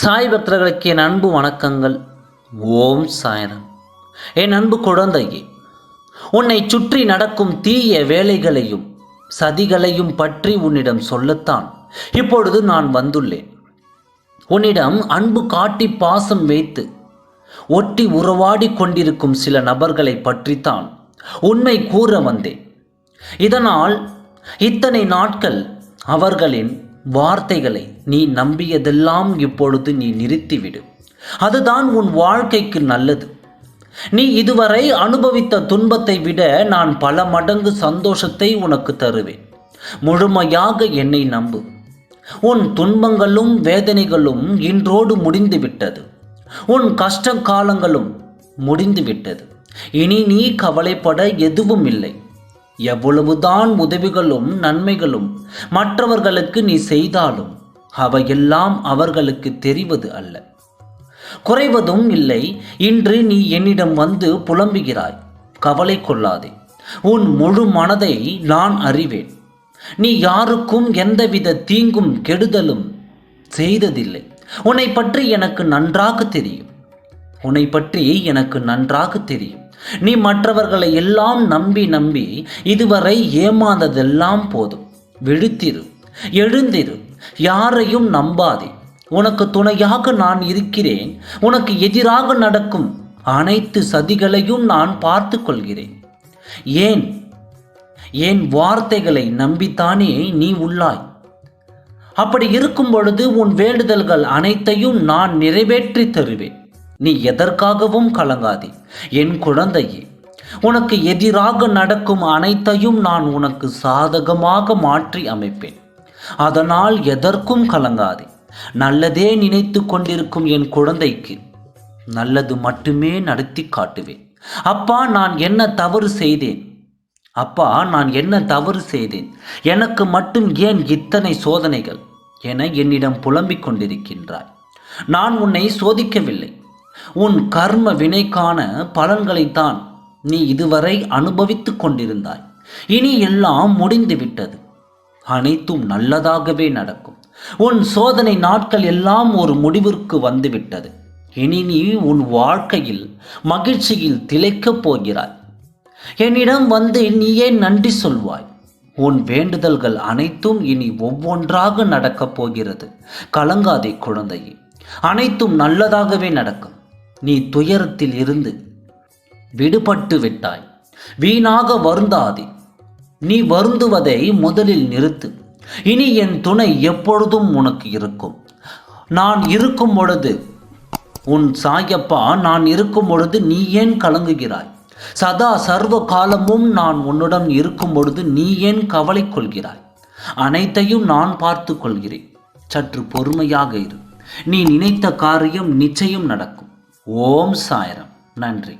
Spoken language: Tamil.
சாய் பக்தர்களுக்கு என் அன்பு வணக்கங்கள். ஓம் சாய்ராம். என் அன்பு குழந்தையே உன்னை சுற்றி நடக்கும் தீய வேலைகளையும் சதிகளையும் பற்றி உன்னிடம் சொல்லத்தான் இப்பொழுது நான் வந்துள்ளேன். உன்னிடம் அன்பு காட்டி பாசம் வைத்து ஒட்டி உறவாடி கொண்டிருக்கும் சில நபர்களை பற்றித்தான் உண்மை கூற வந்தேன். இதனால் இத்தனை நாட்கள் அவர்களின் வார்த்தைகளை நீ நம்பியதெல்லாம் இப்பொழுது நீ நிறுத்திவிடு. அதுதான் உன் வாழ்க்கைக்கு நல்லது. நீ இதுவரை அனுபவித்த துன்பத்தை விட நான் பல மடங்கு சந்தோஷத்தை உனக்கு தருவேன். முழுமையாக என்னை நம்பு. உன் துன்பங்களும் வேதனைகளும் இன்றோடு முடிந்துவிட்டது. உன் கஷ்ட காலங்களும் முடிந்துவிட்டது. இனி நீ கவலைப்பட எதுவும் இல்லை. எவ்வளவுதான் உதவிகளும் நன்மைகளும் மற்றவர்களுக்கு நீ செய்தாலும் அவையெல்லாம் அவர்களுக்கு தெரிவது அல்ல. குறைவதும் இல்லை இன்று நீ என்னிடம் வந்து புலம்புகிறாய். கவலை கொள்ளாதே. உன் முழு மனதை நான் அறிவேன். நீ யாருக்கும் எந்தவித தீங்கும் கெடுதலும் செய்ததில்லை. உன்னை பற்றி எனக்கு நன்றாக தெரியும். உன்னை பற்றி எனக்கு நன்றாக தெரியும். நீ மற்றவர்களை எல்லாம் நம்பி நம்பி இதுவரை ஏமாந்ததெல்லாம் போதும். விழுத்திரு எழுந்திரு யாரையும் நம்பாதே. உனக்கு துணையாக நான் இருக்கிறேன் உனக்கு எதிராக நடக்கும் அனைத்து சதிகளையும் நான் பார்த்து கொள்கிறேன். ஏன்? என் வார்த்தைகளை நம்பித்தானே நீ உள்ளாய்? அப்படி இருக்கும் பொழுது உன் வேண்டுதல்கள் அனைத்தையும் நான் நிறைவேற்றி தருவேன். நீ எதற்காகவும் கலங்காதே. என் குழந்தையே உனக்கு எதிராக நடக்கும் அனைத்தையும் நான் உனக்கு சாதகமாக மாற்றி அமைப்பேன். அதனால் எதற்கும் கலங்காதே. நல்லதே நினைத்து கொண்டிருக்கும் என் குழந்தைக்கு நல்லது மட்டுமே நடத்தி காட்டுவேன். அப்பா நான் என்ன தவறு செய்தேன்? அப்பா நான் என்ன தவறு செய்தேன்? எனக்கு மட்டும் ஏன் இத்தனை சோதனைகள்? என என்னிடம் புலம்பிக் கொண்டிருக்கின்றாய். நான் உன்னை சோதிக்கவில்லை. உன் கர்ம வினைக்கான பலன்களைத்தான் நீ இதுவரை அனுபவித்துக் கொண்டிருந்தாய். இனி எல்லாம் முடிந்துவிட்டது. அனைத்தும் நல்லதாகவே நடக்கும். உன் சோதனை நாட்கள் எல்லாம் ஒரு முடிவிற்கு வந்துவிட்டது. இனி நீ உன் வாழ்க்கையில் மகிழ்ச்சியில் திளைக்கப் போகிறாய். என்னிடம் வந்து நீயே நன்றி சொல்வாய்? உன் வேண்டுதல்கள் அனைத்தும் இனி ஒவ்வொன்றாக நடக்கப் போகிறது. கலங்காதே குழந்தையே. அனைத்தும் நல்லதாகவே நடக்கும். நீ துயரத்தில் இருந்து விடுபட்டு விட்டாய். வீணாக வருந்தாதே. நீ வருந்துவதை முதலில் நிறுத்து. இனி என் துணை எப்பொழுதும் உனக்கு இருக்கும். நான் இருக்கும் பொழுது உன் சாயப்பா நான் இருக்கும் பொழுது நீ ஏன் கலங்குகிறாய்? சதா சர்வ காலமும் நான் உன்னுடன் இருக்கும் பொழுது நீ ஏன் கவலை கொள்கிறாய்? அனைத்தையும் நான் பார்த்து கொள்கிறேன். சற்று பொறுமையாக இரு. நீ நினைத்த காரியம் நிச்சயம் நடக்கும். ஓம் சாயரம். நன்றி.